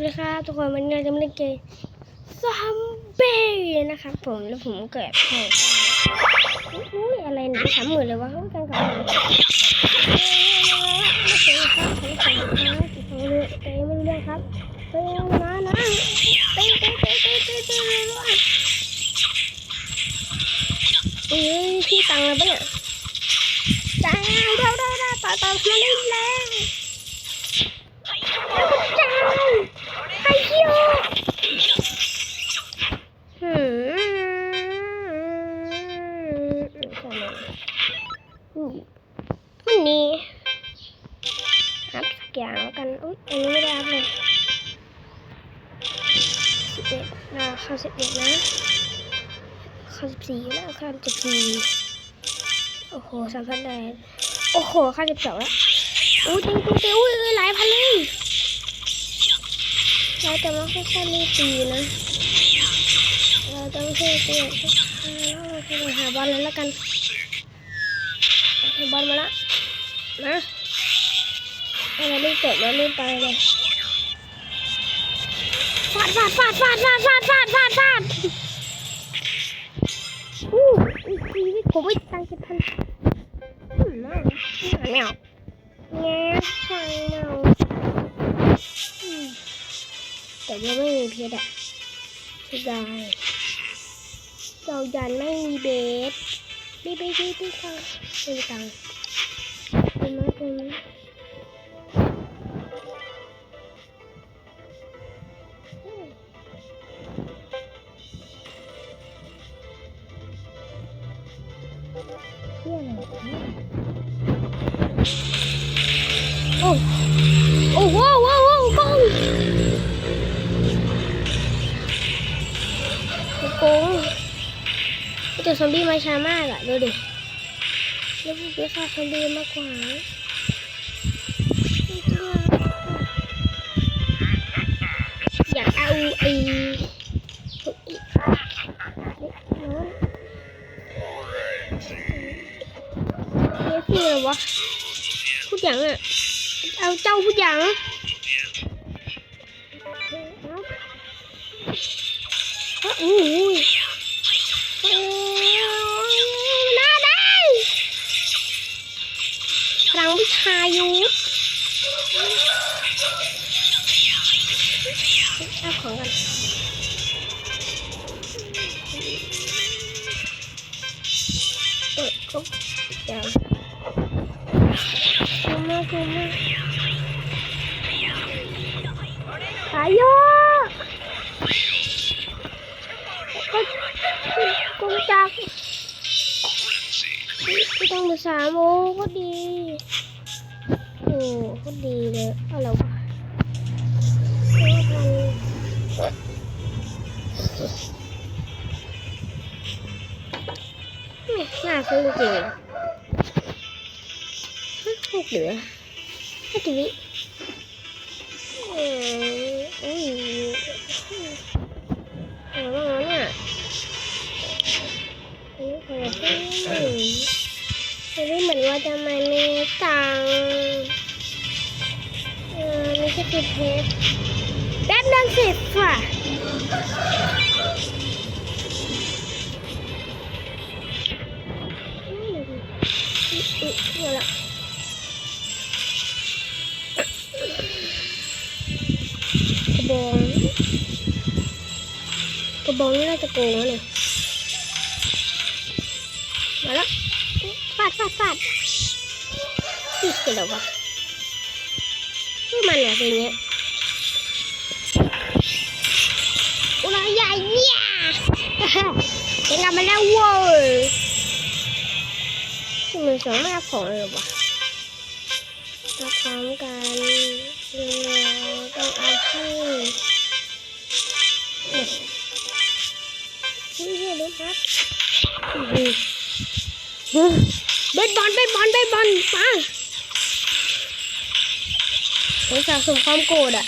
วัสดีครับทุกคนวันนี้เราจะมาเล่นเกมซอมบี้นะครับผมแล้วผมเกิดแข่งอุ้ยอะไรนาสามหมื่นเลยวะเขากันกับผมไม่เคยครับผมขอครับผมเลยเตะม่รู้เรื่องครับเตะมานะเตะเตะเตะเตะเตะเตะเลยว่ะอุ้ยพี่ตังค์เลยปะเนี่ยจ้าเร็วเร็วเร็วต่อต่อมาเล่นแล้วจ้า อันนี้ไม่ได้อัพเลยสิบเอ็ดเราเข้าสิบเอ็ดนะ เข้าสิบสี่แล้วเข้าสิบสี่โอ้โหสามพันแดดโอ้โหเข้าสิบสองแล้วอู้ติงติงติงอุ้ยหลายพันเลยเราจะมาค่อยๆเล่นตีนะ เราต้องช่วยตีเราจะหาบอลเลยแล้วกันหาบอลมาละนะเราเล่นจบแล้วเล่นไปเลย ฟาดฟาดฟาดฟาดฟาดฟาดฟาดฟาดฟาดอู้อีกทีนี่ผมไม่ตังค์เจ็ดพันอืมน่าแมวแง่ช่างแมวอืมแต่ยังไม่มีเพชรอะเสียดายเรายันไม่มีเบสบีบีบีบีค่ะไม่มีตังค์เป็นไหมเป็นไหม เที่ยอะไรโอ้โอ้ว้าวว้าวว้าวกล้องโกงแต่ซอมบี้มาช้ามากอะดูดิแล้วพวกนี้ฆ่าซอมบี้มากกว่าอยากเอาไอ้ วะพูดอย่างอะเอาเจ้าพูดอย่างเอาโอ้น่าได้พลังวิชายุทธเอาของกันเปิดครบเดี๋ยวคุ้ ขายเยก็กงจักไม่ต้องมาสามโอ้ก็ดี โอ้ก็ดีเลยอะไรวะไม่น่าซื้อจริงหกเหลือห้าสิบวิเอุ้ยหัวร้อนอะหัวร้อนรู้เหมือนว่าจะมามีตังเออมีแค่สิบเพชรแป๊บนึงสิค่ะอืออือว บอง กระบองนี่น่าจะโกงแล้วเนี่ยมาแล้วฟาดฟาดฟาดติดกันแล้ววะไม่มันอะไรอย่างเงี้ยอุลาใหญ่เนี่ยเป็นกันมาแล้วเว้ยที่มันสองหน้าของเลยวะมาพร้อมกันเราต้อง เบสบอลเบสบอลเบสบอลมาผมสะสมความโกรธอะ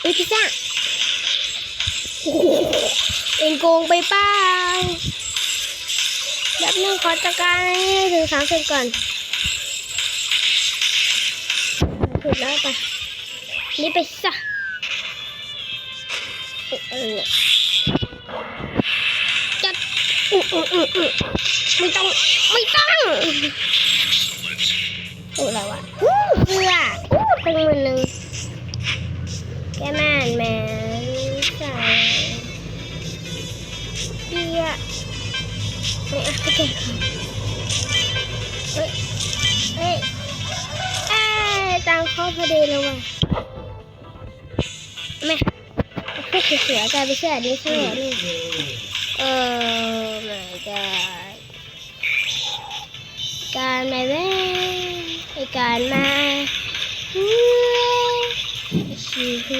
เอ้ยพิซซ่าโอ้โหเอ็งโกงไปเปล่าแบบนึงขอจัดการให้ถึงสามสิบก่อนแล้วไปนี่ไปซะเอ๊ะอะไรเนี่ย ไม่ต้อง ไม่ต้องโอ้อะไรวะอู้เรืออู้เป็นมือหนึ่งแกแมนแมนใส่เบียร์ไม่เอาโอเคเฮ้ยเฮ้ยเอ้ตังเข้าพอดีเลยว่ะแม่พวกเสือกลายเป็นเสื้ออันนี้ใช่ไหมนี่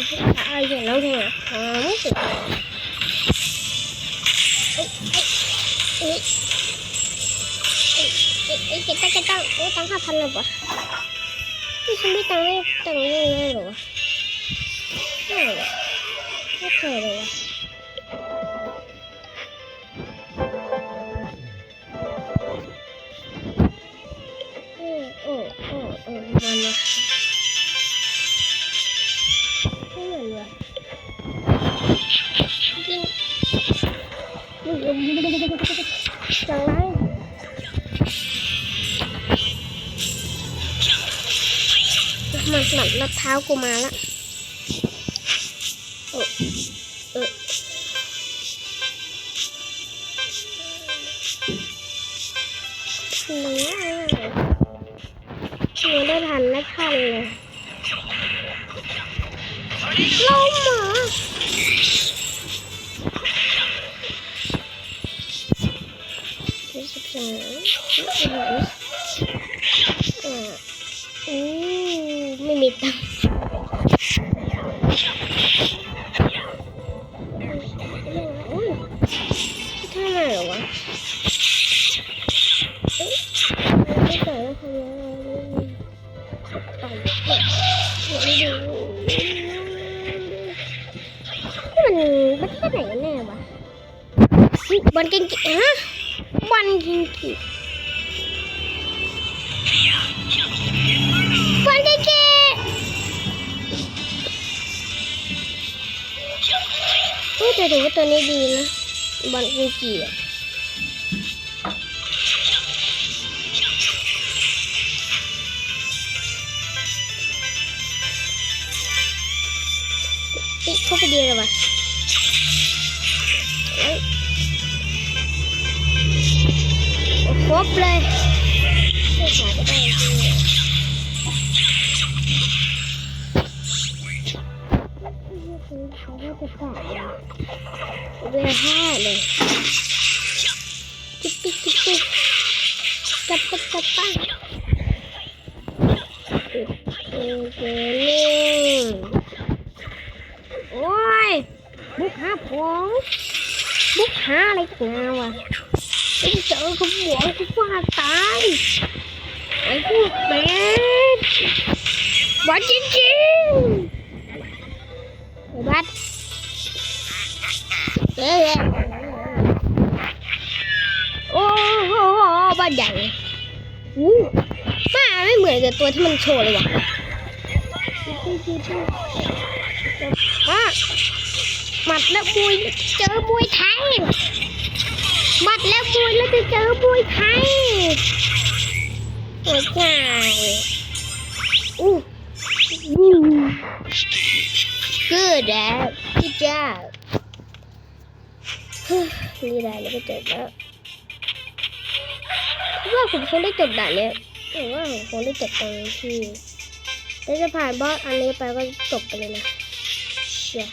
ไรอย่างน้อเพลงอะอ๋อไม่ติดเอ้ยเอ้ยเอ้ยเอ้ยเอ้ยเอ้ยเก็บตังเก็บตังเอ้ยตังค์ห้าพันเลยปะนี่ฉันไม่ตังค์ไม่ตังค์ไม่ได้หรอวะไม่หรอไม่เคยเลยวะ จังไรมันหนักนับเท้ากูมาละโอ้เออหนูหนูได้ทันและทันเลยลม อยี่สิบสองยี่สิบสองอ่าอืมไม่มีตังค์ท่าไหร่เหรอวะเอ๊ะไม่ต่อยแล้วทำยังไงต่อยไม่ดูมันประเทศไหนกันแน่วะบอลเก่งๆฮะ บอลเก่งๆบอลเก่งๆเฮ้ยแต่ถือว่าตัวนี้ดีนะบอลก่งๆอะเอ๊ะเข้าไปดีเลยวะ ครบเลยไม่หาก็ได้ที่เขาว่าจะขาดอะเวห้าเลยจิ๊บจิ๊บจิ๊บจิ๊บจับจับจับปังเออเจนี่โอ้ยบุกหาผงบุกหาอะไรกันวะ ไปเจอกับหัวกูว่าตายไอ้พวกเป็ดบ้าจริงๆไอ้บ้าเอ้ยโอ้โหบ้านใหญ่อู้ป้าไม่เหมือนกับตัวที่มันโชว์เลยว่ะป้าหมัดแล้วบุยเจอบุยไทย หมัดแล้วบุยแล้วจะเจอบุยไทยโอ้ยใช่อู้อู้ good dad good job นี่ได้แล้วก็จบแล้วว่าผมคงได้จบด่านเนี้ยผมว่าผมคงได้จบตรงที่แล้วจะผ่านบอสอันนี้ไปก็จบไปเลยนะเชีย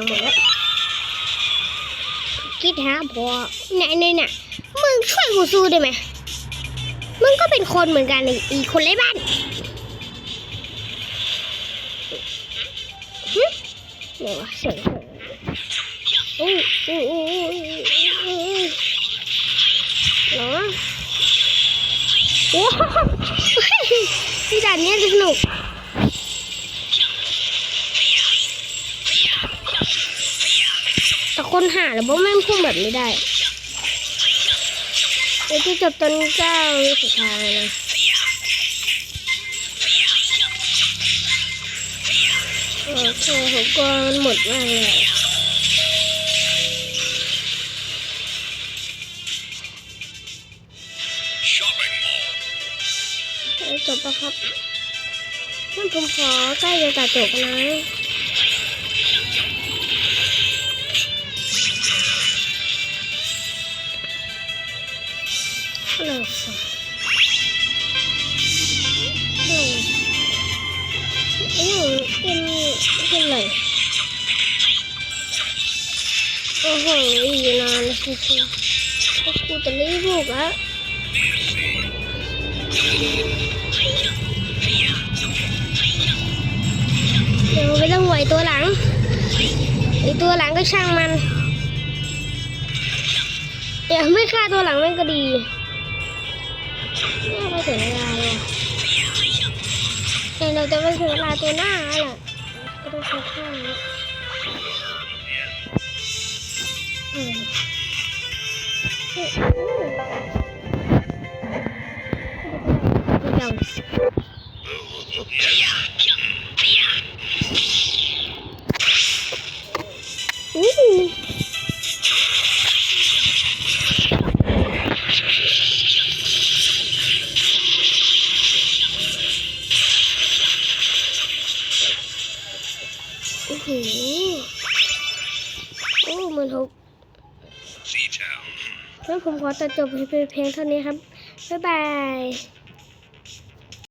ทำหมดแล้วคิดหาพอไหนไหนน่ะมึงช่วยกูสู้ได้ไหมมึงก็เป็นคนเหมือนกันอีอีคนไร้บ้านหึไหนวเสียงอุ้อุ้อุ้อุ้หรอโอ้โหที่ด่านนี้สนุก คนหาแล้วว่าแม่งพุ่งแบบนี้ได้เดี๋ยวจะจบตอนเก้าสุดท้ายนะโอเคผมกลัวมันหมดมากเลยเอ้ยจบแล้วครับงั้นผมขอใกล้จะตัดจบนะ ฮัลโหลค่ะฮัลโหลเอ้ยเป็นเป็นไรโอ้โหอีกนานสิสิกูจะรีบบุกแล้วเดี๋ยวไม่ต้องห่วตัวหลังไอตัวหลังก็ช่างมันเดี๋ยวไม่ฆ่าตัวหลังม่งก็ดี เนี่ยไปถึงเวลาเลยแต่เราจะไปถึงเวลาตัวหน้าแล้วล่ะก็ต้องใช้ข้างนี้อืมอืมเดี๋ยว ผมขอตัดจบเพลงเท่านี้ครับ บ๊ายบาย